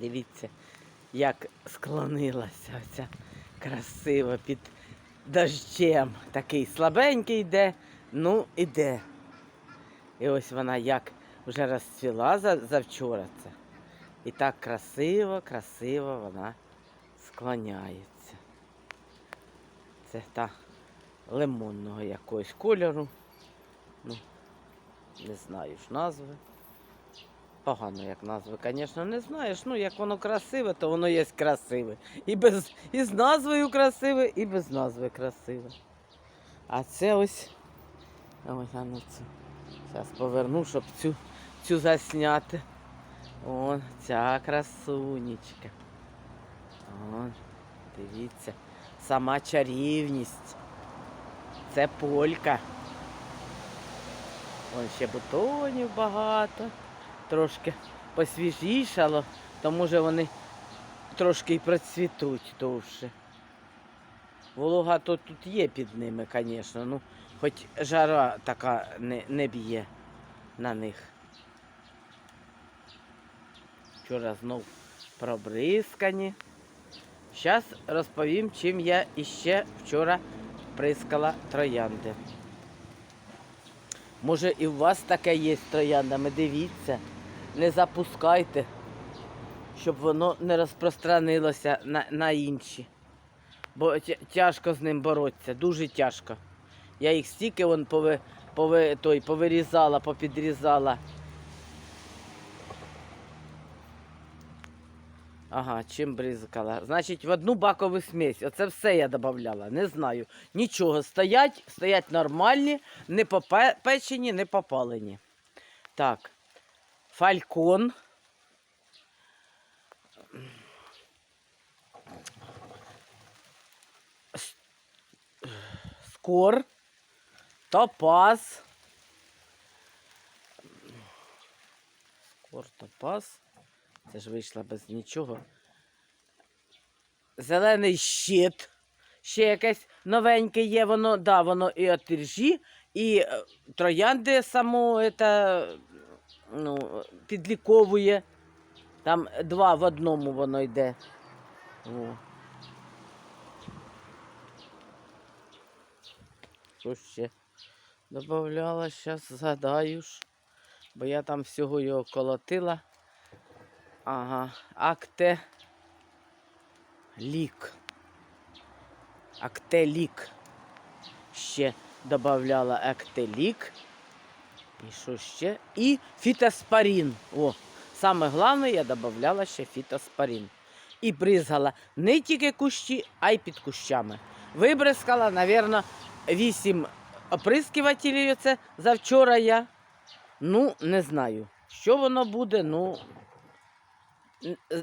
Дивіться, як склонилася оця красиво під дощем. Такий слабенький йде, ну іде. І ось вона як вже розцвіла за, завчора це. І так красиво, красиво вона склоняється. Це та лимонного якогось кольору. Ну, не знаю ж назви. Погано, як назви, звісно, не знаєш. Ну, як воно красиве, то воно є красиве. І, без, і з назвою красиве, і без назви красиве. А це ось. Ось а ну це. Зараз поверну, щоб цю, цю засняти. О, ця красунечка. О, дивіться. Сама чарівність. Це полька. Ось ще бутонів багато. Трошки посвіжішало, то може вони трошки й процвітуть довше. Волога то тут є під ними, звісно, ну, хоч жара така не, не б'є на них. Вчора знов пробризкані. Зараз розповім, чим я іще вчора прискала троянди. Може і у вас таке є з трояндами, дивіться, не запускайте, щоб воно не розпространилося на, на інші. Бо тяжко з ним боротися, дуже тяжко. Я їх стільки вон пови, пови, той, повирізала, попідрізала. Ага, чим бризкала? Значить, в одну бакову смесь. Оце все я додавала. Не знаю. Нічого. Стоять, стоять нормальні, не попечені, не попалені. Так. Фалькон. Скор. Топаз. Скор, топаз. Це ж вийшла без нічого. Зелений щит. Ще якесь новеньке є, воно, да, воно і от іржі, і е, троянди само це, ну, підліковує. Там два в одному воно йде. О. Що ще добавляла, зараз згадаю бо я там всього його колотила. Ага, акте лік. Актелік. Ще додавала актелік. І що ще? І фітоспорін. О, саме головне, я додавала ще фітоспорін. І бризгала не тільки кущі, а й під кущами. Вибризкала, мабуть, 8 оприскувателів оце завчора я. Ну, не знаю, що воно буде, ну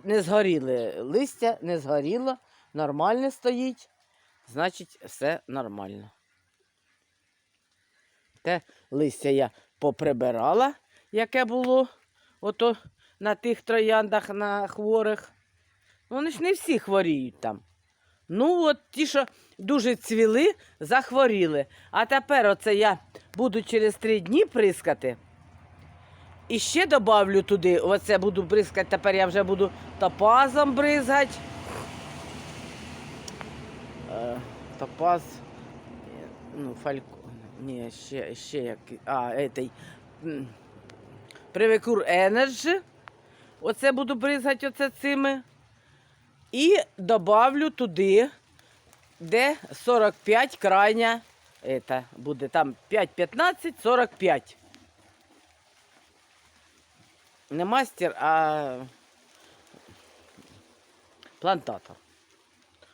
не згоріли листя, не згоріло, нормально стоїть, значить, все нормально. Те листя я поприбирала, яке було ото на тих трояндах на хворих. Вони ж не всі хворіють там. Ну, от ті, що дуже цвіли, захворіли. А тепер оце я буду через три дні прискати. І ще добавлю туди, оце буду бризкати, тепер я вже буду топазом бризгати. Е, топаз, ну, фалько, ні, ще, ще який, а, етий, Привекур Energy. Оце буду бризгати оце цими. І добавлю туди, де 45 крайня, это, буде там 5-15, 45. Не мастер, а плантатор.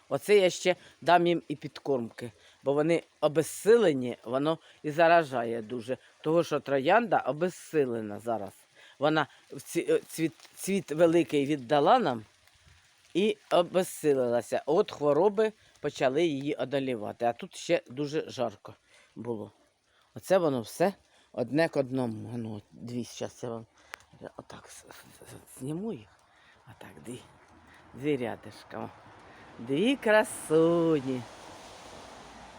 Оце я ще дам їм і підкормки, бо вони обезсилені, воно і заражає дуже. Того, що троянда обезсилена зараз. Вона е, цвіт, цвіт великий віддала нам і обезсилилася. От хвороби почали її одолівати. А тут ще дуже жарко було. Оце воно все одне к одному. Ну, дві, зараз я вам отак зніму їх. Отак, дві, дві рядишка. Дві красуні.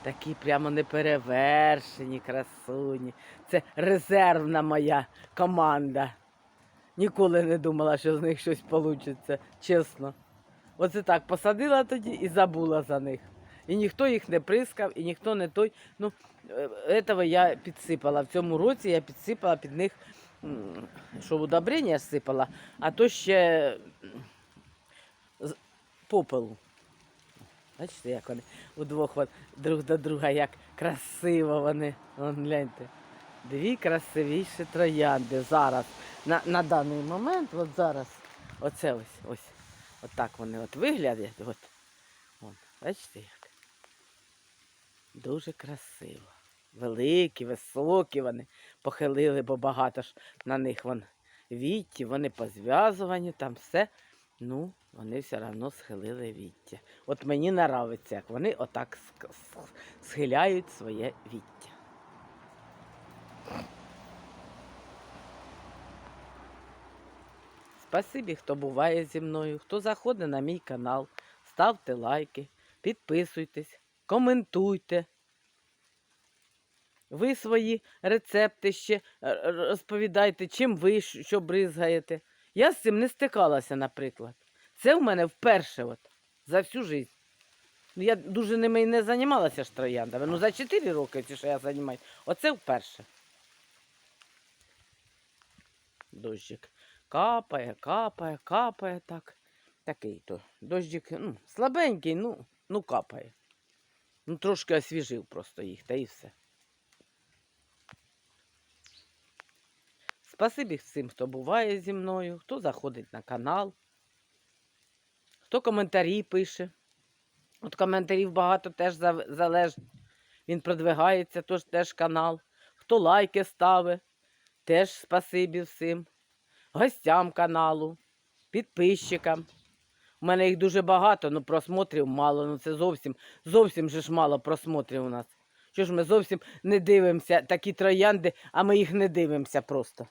Такі прямо неперевершені красуні. Це резервна моя команда. Ніколи не думала, що з них щось вийде, чесно. Оце так посадила тоді і забула за них. І ніхто їх не прискав, і ніхто не той. Ну, е, этого я підсипала. В цьому році я підсипала під них, що удобрення сипала, а то ще попелу. Бачите, як вони удвох от, друг до друга, як красиво вони. Вон, гляньте. Дві красивіші троянди зараз. На, на даний момент, от зараз, оце ось, ось. Отак вони от виглядять. От. Вон, бачите як? Дуже красиво. Великі, високі вони похилили, бо багато ж на них вон вітті, вони позв'язувані, там все. Ну, вони все одно схилили віття. От мені нравиться, як вони отак схиляють своє віття. Спасибі, хто буває зі мною, хто заходить на мій канал, ставте лайки, підписуйтесь, коментуйте. Ви свої рецепти ще е, розповідайте, чим ви що бризгаєте. Я з цим не стикалася, наприклад. Це в мене вперше от, за всю життя. Ну, Я дуже ними і не займалася ж трояндами. Ну, за 4 роки, ці, що я займаюся, оце вперше. Дощик капає, капає, капає так. Такий то. Дощик, ну, слабенький, ну, ну капає. Ну, трошки освіжив просто їх, та і все. Спасибі всім, хто буває зі мною, хто заходить на канал, хто коментарі пише. От коментарів багато теж залежить. Він продвигається, тож теж канал. Хто лайки ставить, теж спасибі всім. Гостям каналу, підписчикам. У мене їх дуже багато, ну просмотрів мало. Ну це зовсім, зовсім же ж мало просмотрів у нас. Що ж ми зовсім не дивимося такі троянди, а ми їх не дивимося просто.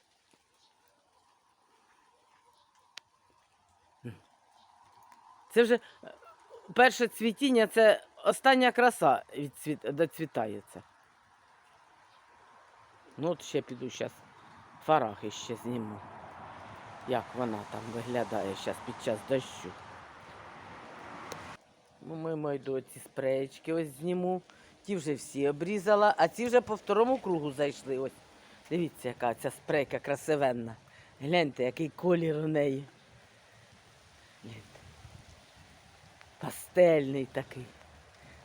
Це вже е, перше цвітіння, це остання краса відцвіт... доцвітається. Ну от ще піду зараз фарахи ще зніму. Як вона там виглядає зараз під час дощу. Ну, мимо йду ці спреєчки ось зніму. Ті вже всі обрізала, а ці вже по второму кругу зайшли. Ось. Дивіться, яка ця спрейка красивенна. Гляньте, який колір у неї. Пастельний такий.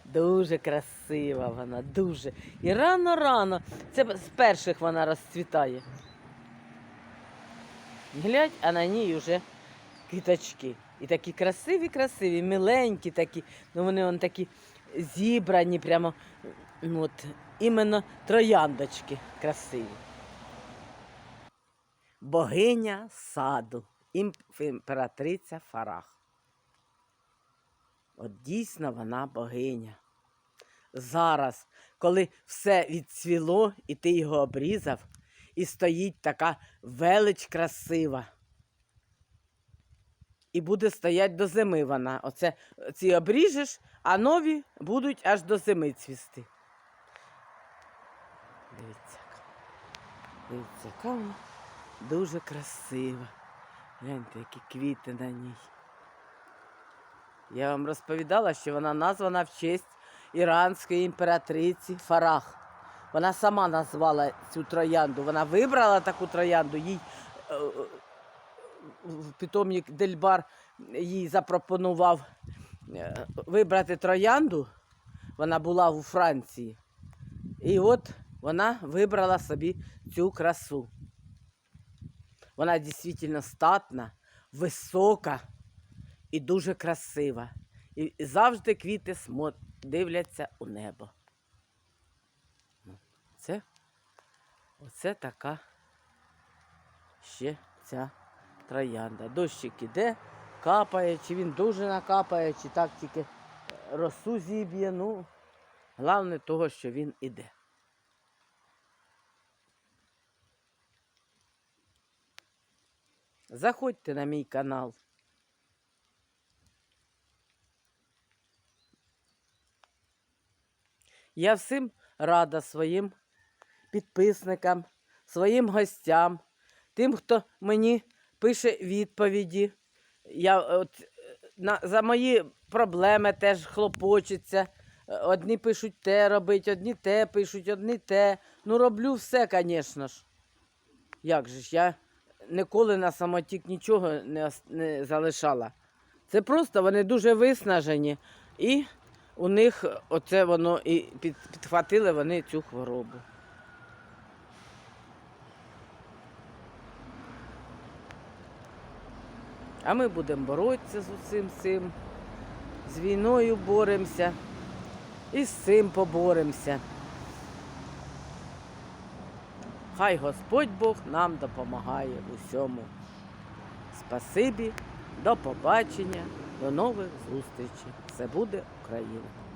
Дуже красива вона, дуже. І рано-рано. Це з перших вона розцвітає. Глядь, а на ній вже квіточки. І такі красиві, красиві, миленькі такі. Ну вони вон такі зібрані, прямо ну, от, іменно трояндочки красиві. Богиня саду, імператриця Фарах. От дійсно вона богиня. Зараз, коли все відцвіло, і ти його обрізав, і стоїть така велич красива. І буде стоять до зими вона. Оце ці обріжеш, а нові будуть аж до зими цвісти. Дивіться. Дивіться, яка вона дуже красива. Гляньте, які квіти на ній. Я вам розповідала, що вона названа в честь іранської імператриці Фарах. Вона сама назвала цю троянду. Вона вибрала таку троянду, їй е, е, питомник Дельбар їй запропонував е, вибрати троянду. Вона була у Франції. І от вона вибрала собі цю красу. Вона дійсно статна, висока і дуже красива. І завжди квіти смо... дивляться у небо. Ну, Це, оце така ще ця троянда. Дощик іде, капає, чи він дуже накапає, чи так тільки е, росу зіб'є. Ну, головне того, що він іде. Заходьте на мій канал. Я всім рада своїм підписникам, своїм гостям, тим, хто мені пише відповіді. Я, от, е, на, за мої проблеми теж хлопочеться. Е, Одні пишуть те робить, одні те пишуть, одні те. Ну, роблю все, звісно ж. Як же ж, я ніколи на самотік нічого не, не залишала. Це просто вони дуже виснажені, і у них оце воно і під, підхватили вони цю хворобу. А ми будемо боротися з усім цим, з війною боремося і з цим поборемося. Хай Господь Бог нам допомагає в усьому. Спасибі, до побачення, до нових зустрічей. Це буде Україна.